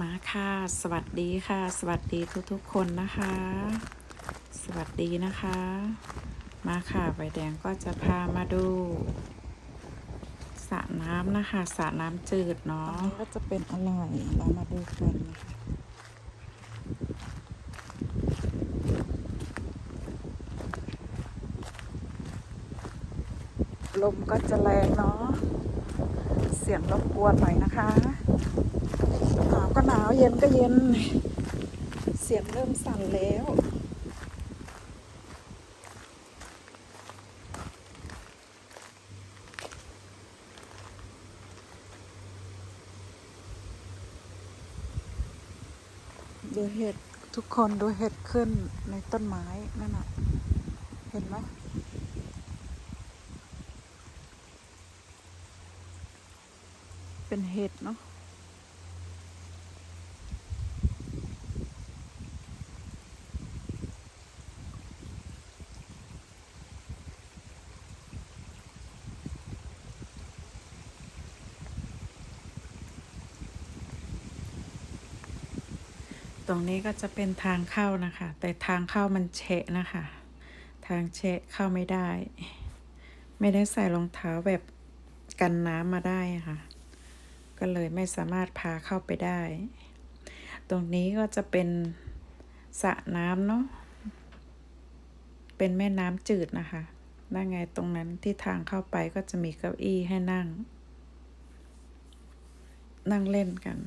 มาค่ะ สวัสดีค่ะ สวัสดีทุกๆคนนะคะ สวัสดีนะคะ มาค่ะใบแดงก็จะพามาดูสระน้ำนะคะสระน้ำจืดเนาะก็จะเป็นอะไรเรามาดูกันนะคะลมก็จะแรงเนาะ เสียงรบกวนหน่อยนะคะหนาวก็หนาวเย็นก็เย็น เสียงเริ่มสั่นแล้วดูเห็ดทุกคนดูเห็ดขึ้นในต้นไม้นั่นน่ะ เห็นไหม เป็นเห็ดเนาะตรงนี้ก็จะเป็นทางเข้านะคะ แต่ทางเข้ามันเฉะนะคะ ทางเฉะเข้าไม่ได้ ไม่ได้ใส่รองเท้าแบบกันน้ำมาได้ะค่ะ ก็เลยไม่สามารถพาเข้าไปได้ ตรงนี้ก็จะเป็นสระน้ำเนาะ เป็นแม่น้ำจืดนะคะนั่นไงตรงนั้นที่ทางเข้าไปก็จะมีเก้าอี้ให้นั่ง นั่งเล่นกัน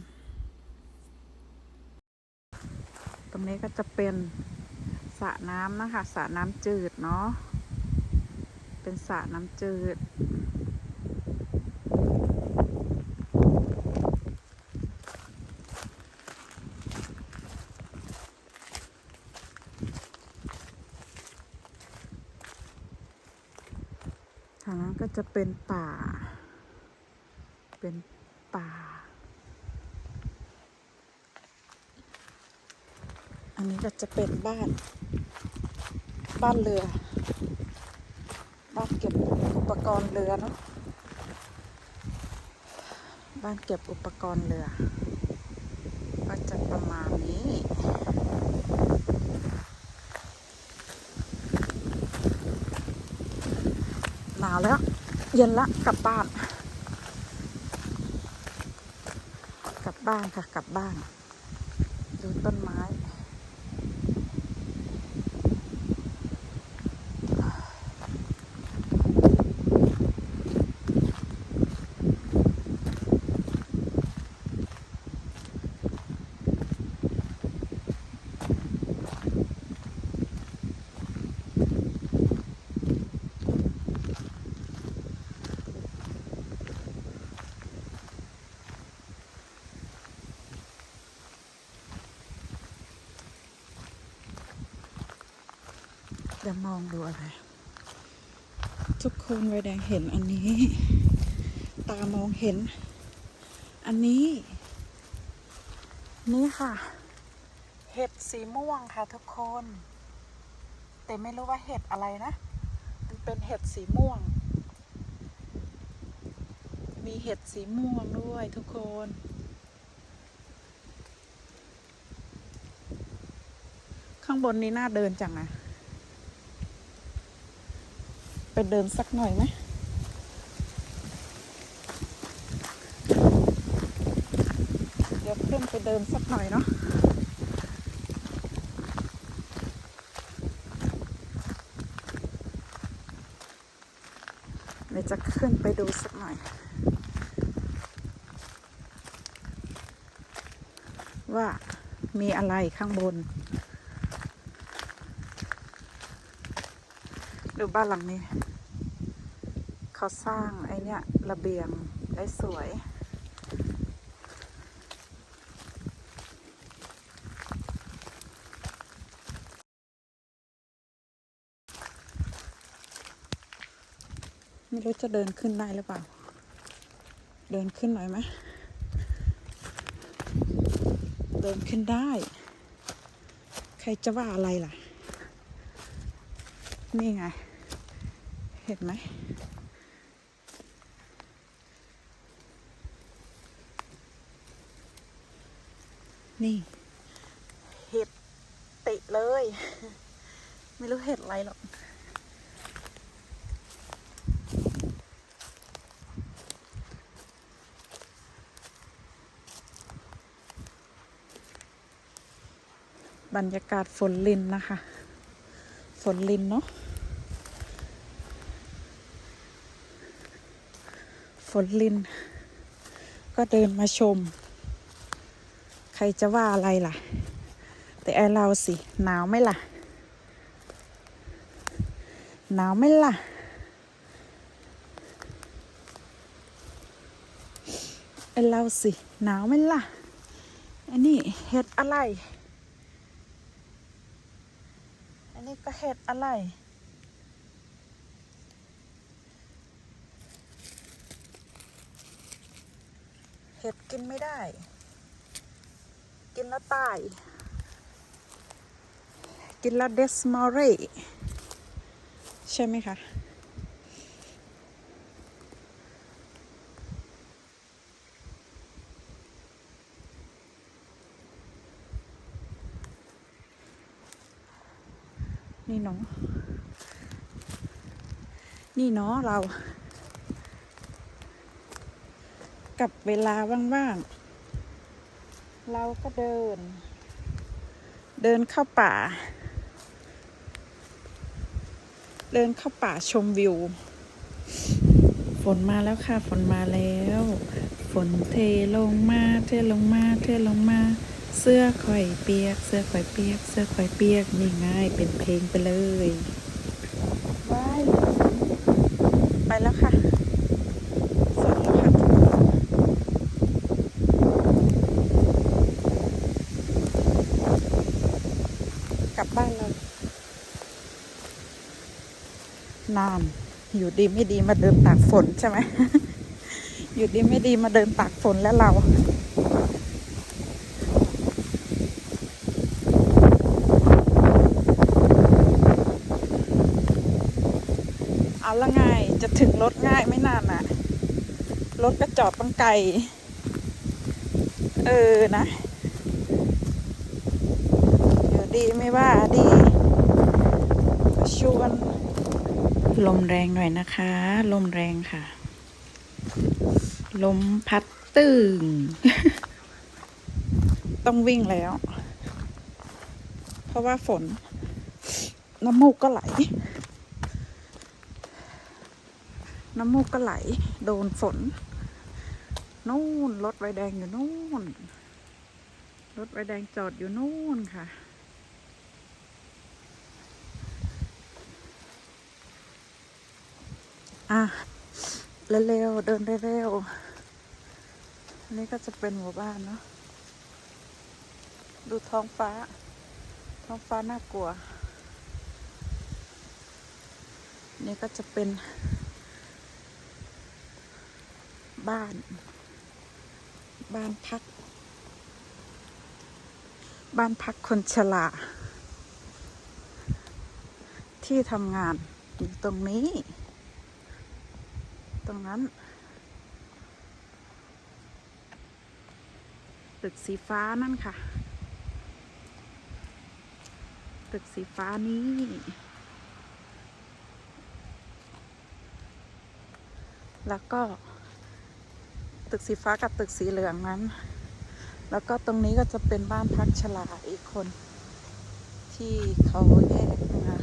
ตรงนี้ก็จะเป็นสระน้ำนะคะสระน้ำจืดเนาะ เป็นสระน้ำจืด ทางนั้นก็จะเป็นป่า เป็นป่า อันนี้ก็จะเป็นบ้าน บ้านเรือ บ้านเก็บอุปกรณ์เรือเนาะ บ้านเก็บอุปกรณ์เรือ ก็จะประมาณนี้ หนาวแล้ว เย็นละกลับบ้าน กลับบ้านค่ะ กลับบ้าน ดูต้นไม้ เดี๋ยวมองดูอะไร ทุกคนไวแดงเห็นอันนี้ ตามองเห็น อันนี้ นี่ค่ะ เห็ดสีม่วงค่ะทุกคน แต่ไม่รู้ว่าเห็ดอะไรนะ เป็นเห็ดสีม่วง มีเห็ดสีม่วงด้วยทุกคนข้างบนนี้น่าเดินจังนะ ไปเดินสักหน่อยไหมเดี๋ยวขึ้นไปเดินสักหน่อยเนาะเดี๋ยวจะขึ้นไปดูสักหน่อยว่ามีอะไรข้างบน ดูบ้านหลังนี้ เขาสร้างไอ้เนี่ยระเบียงได้สวย ไม่รู้จะเดินขึ้นได้หรือเปล่า เดินขึ้นหน่อยไหม เดินขึ้นได้ ใครจะว่าอะไรล่ะ นี่ไง เห็นไหมนี่ เห็ดติเลย ไม่รู้เห็ดอะไรหรอกบรรยากาศฝนลินนะคะ ฝนลินเนาะ นลิน ก็เดินมาชม ใครจะว่าอะไรล่ะ แต่ไอเราสิ หนาวไหมล่ะ หนาวไหมล่ะ ไอเราสิ หนาวไหมล่ะ อันนี้เห็ดอะไร อันนี้ก็เห็ดอะไร เห็ดกินไม่ได้ กินแล้วตาย กินแล้วเดสมอรีใช่ไหมคะนี่เนาะนี่เนาะเรา กับเวลาว่างๆ เราก็เดิน เดินเข้าป่า เดินเข้าป่าชมวิว ฝนมาแล้วค่ะ ฝนมาแล้ว ฝนเทลงมา เทลงมา เทลงมา เสื้อข่อยเปียก เสื้อข่อยเปียก เสื้อข่อยเปียกนี่ง่ายเป็นเพลงไปเลยว้ายไปแล้วค่ะฝนแล้วค่ะ กลับบ้านเลยนาน อยู่ดีไม่ดีมาเดินตากฝนใช่ไหม อยู่ดีไม่ดีมาเดินตากฝนแล้วเรา เอาละไงจะถึงรถง่ายไม่นานน่ะรถก็จอดตั้งไกล เออนะ ดี๋ยวดีไม่ว่าดีชวนลมแรงหน่อยนะคะ ลมแรงค่ะ ลมพัดตึงต้องวิ่งแล้ว เพราะว่าฝน น้ำมูกก็ไหล น้ำมูกก็ไหล โดนฝน นู่นรถไฟแดงอยู่นู่น รถไฟแดงจอดอยู่นู่นค่ะ อะเร็วๆเดินเร็วๆอันนี้ก็จะเป็นหมู่บ้านเนาะดูท้องฟ้า ท้องฟ้าน่ากลัว นี่ก็จะเป็น บ้าน บ้านพัก บ้านพักคนชราที่ทำงานอยู่ตรงนี้ ตรงนั้น ตึกสีฟ้านั่นค่ะ ตึกสีฟ้านี้ แล้วก็ ตึกสีฟ้ากับตึกสีเหลืองนั้น แล้วก็ตรงนี้ก็จะเป็นบ้านพักชลาอีกคน ที่เขาแยกมา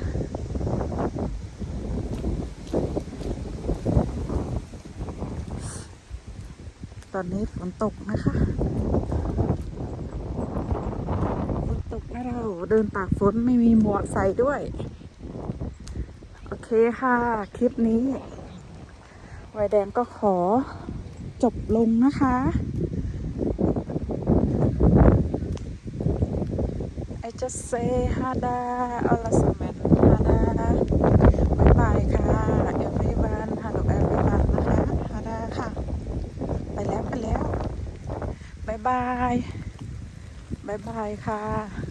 ตอนนี้ฝนตกนะคะฝนตกนะเราเดินตากฝนไม่มีหมวกใส่ด้วย โอเคค่ะ คลิปนี้ไวแดงก็ขอจบลงนะคะ I just say hada all s m a n hada บายบายค่ะ everyone hello everyone นะคะ hada ค่ะ ไปแล้วไปแล้วบายบาย บายบายค่ะ